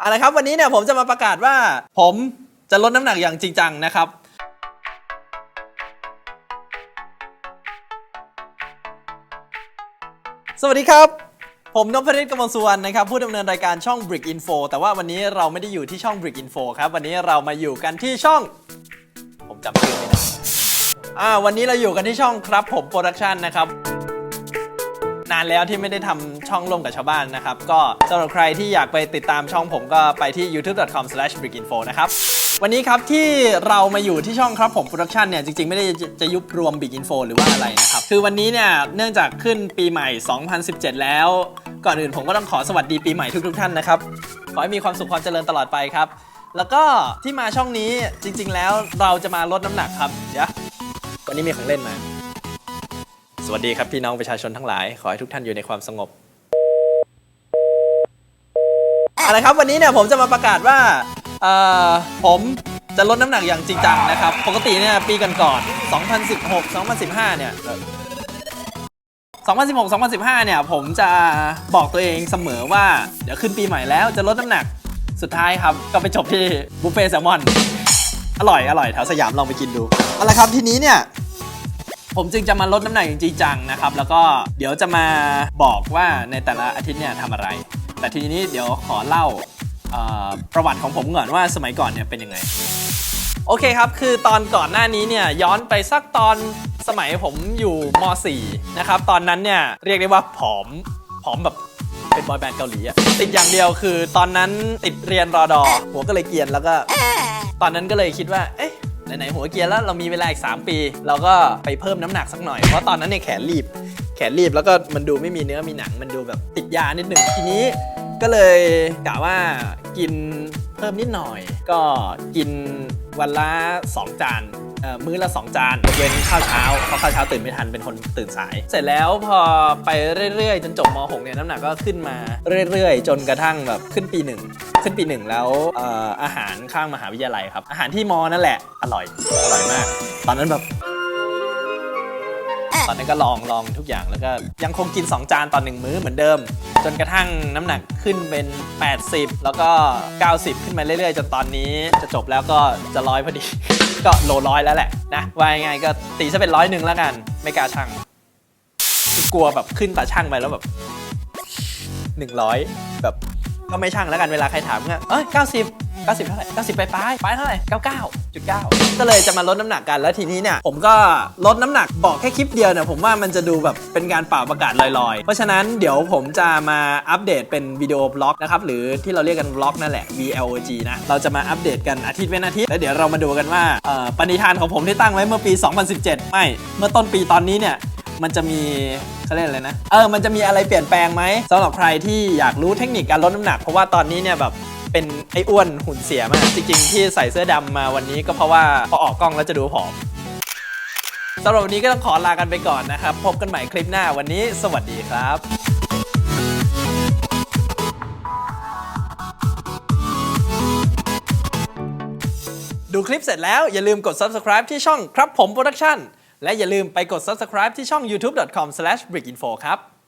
เอาละครับวันนี้เนี่ยผมจะมาประกาศว่า ผมจะลดน้ำหนักอย่างจริงจังนะครับ สวัสดีครับ ผมนพฤทธิ์กมลสุวรรณนะครับผู้ดำเนินรายการช่อง Brick Info แต่ว่าวันนี้เราไม่ได้อยู่ที่ช่อง Brick Info ครับ วันนี้เรามาอยู่กันที่ช่อง ผมจำชื่อไม่ได้อ่าวันนี้เราอยู่กันที่ช่องครับผมโปรดักชันนะครับ นานแล้วที่ไม่ได้ทำช่องร่วมกับชาวบ้านนะครับ ก็สำหรับใครที่อยากไปติดตามช่องผมก็ไปที่ youtube.com/brickinfo นะครับ วันนี้ครับที่เรามาอยู่ที่ช่องครับผมโปรดักชันเนี่ยจริงๆ ไม่ได้จะจะยุบรวม Big Info หรือว่าอะไรนะครับ คือวันนี้เนี่ยเนื่องจากขึ้นปีใหม่ 2017 แล้ว ก่อนอื่นผมก็ต้องขอสวัสดีปีใหม่ทุกๆท่านนะครับ ขอให้มีความสุขความเจริญตลอดไปครับ แล้วก็ที่มาช่องนี้จริง ๆ แล้วเราจะมาลดน้ำหนักครับเดี๋ยววันนี้มีของเล่นมา วัสดีครับพี่น้องประชาชนทั้งหลาย ขอให้ทุกท่านอยู่ในความสงบอาละครับวันนี้เนี่ยผมจะมาประกาศว่าเอ่อผมจะลดน้ำหนักอย่างจริงจังนะครับ ปกติเนี่ยปีก่อนๆ2016 2015 เนี่ย2016 2015 เนี่ย ผมจะบอกตัวเองเสมอว่า เดี๋ยวขึ้นปีใหม่แล้วจะลดน้ำหนักสุดท้ายครับ ก็ไปจบที่บุฟเฟ่แซลมอน อร่อยอร่อยแถวสยามลองไปกินดูเอาละครับทีนี้เนี่ย ผมจึงจะมาลดน้ำหนักอย่างจริงจังนะครับ แล้วก็เดี๋ยวจะมาบอกว่าในแต่ละอาทิตย์เนี่ยทำอะไร แต่ทีนี้เดี๋ยวขอเล่าประวัติของผมก่อนว่าสมัยก่อนเนี่ยเป็นยังไง โอเคครับ คือตอนก่อนหน้านี้เนี่ยย้อนไปสักตอนสมัยผมอยู่ม .4 นะครับ ตอนนั้นเนี่ยเรียกได้ว่าผอมผอมแบบเป็นบอยแบนด์เกาหลีอะติดอย่างเดียวคือตอนนั้นติดเรียนรอดอหัวก็เลยเกียนแล้วก็ ตอนนั้นก็เลยคิดว่า เอ๊ะ ไหนๆหัวเกียร์แล้วเรามีเวลาอีก 3 ปี เราก็ไปเพิ่มน้ำหนักสักหน่อย เพราะตอนนั้นเนี่ยแขนรีบ แขนรีบแล้วก็มันดูไม่มีเนื้อมีหนัง มันดูแบบติดยานิดหนึ่งทีนี้ก็เลยกะว่ากินเพิ่มนิดหน่อย ก็กิน วันละ 2 จานเอ่อมื้อละ 2 จานเว้นข้าวเช้าเพราะข้าวเช้าตื่นไม่ทันเป็นคนตื่นสาย เสร็จแล้วพอไปเรื่อยๆ จนจบม .6 เนี่ยน้ำหนักก็ขึ้นมาเรื่อยๆ จนกระทั่งแบบขึ้นปีหนึ่งขึ้นปีหนึ่งแล้วเอ่ออาหารข้างมหาวิทยาลัยครับ อาหารที่มอนั่นแหละอร่อยอร่อยมาก ตอนนั้นแบบ ตอนนั้นก็ลองลองทุกอย่างแล้วก็ยังคงกิน 2 จานต่อหนึ่งมื้อเหมือนเดิม จนกระทั่งน้ำหนักขึ้นเป็น 80 แล้วก็ 90 ขึ้นมาเรื่อยๆจนตอนนี้จะจบแล้วก็จะร้อยพอดี ก็โลร้อยแล้วแหละนะว่ายังไงก็ตีซะเป็นร้อยหนึ่งแล้วกัน ไม่กล้าช่างกลัวแบบขึ้นตาช่างไปแล้วแบบ 100 แบบ ก็ไม่ช่างแล้วกันเวลาใครถามก็เอ้ย90 90 เท่าไหร่90ไปปลายปลายเท่าไหร่99.9 ก็เลยจะมาลดน้ำหนักกันแล้วทีนี้เนี่ยผมก็ลดน้ำหนักบอกแค่คลิปเดียวเนี่ยผมว่ามันจะดูแบบเป็นการเป่าประกาศลอยๆ เพราะฉะนั้นเดี๋ยวผมจะมาอัปเดตเป็นวิดีโอบล็อกนะครับหรือที่เราเรียกกันบล็อกนั่นแหละ VLOG นะเราจะมาอัปเดตกันอาทิตย์เว้นอาทิตย์แล้วเดี๋ยวเรามาดูกันว่าปณิธานของผมที่ตั้งไว้เมื่อปี 2017 ไม่ เมื่อต้นปีตอนนี้เนี่ย มันจะมีเขาเรียกอะไรนะ เออ มันจะมีอะไรเปลี่ยนแปลงไหมสำหรับใครที่อยากรู้เทคนิคการลดน้ำหนัก เพราะว่าตอนนี้เนี่ยแบบเป็นไอ้อ้วนหุ่นเสียมาก จริง ๆ ที่ใส่เสื้อดำมาวันนี้ก็เพราะว่าพอออกกล้องแล้วจะดูผอมสำหรับวันนี้ก็ต้องขอลากันไปก่อนนะครับ พบกันใหม่คลิปหน้าวันนี้ สวัสดีครับดูคลิปเสร็จแล้วอย่าลืมกด subscribe ที่ช่องครับผม Production และอย่าลืมไปกด subscribe ที่ช่อง youtube.com/brickinfo ครับ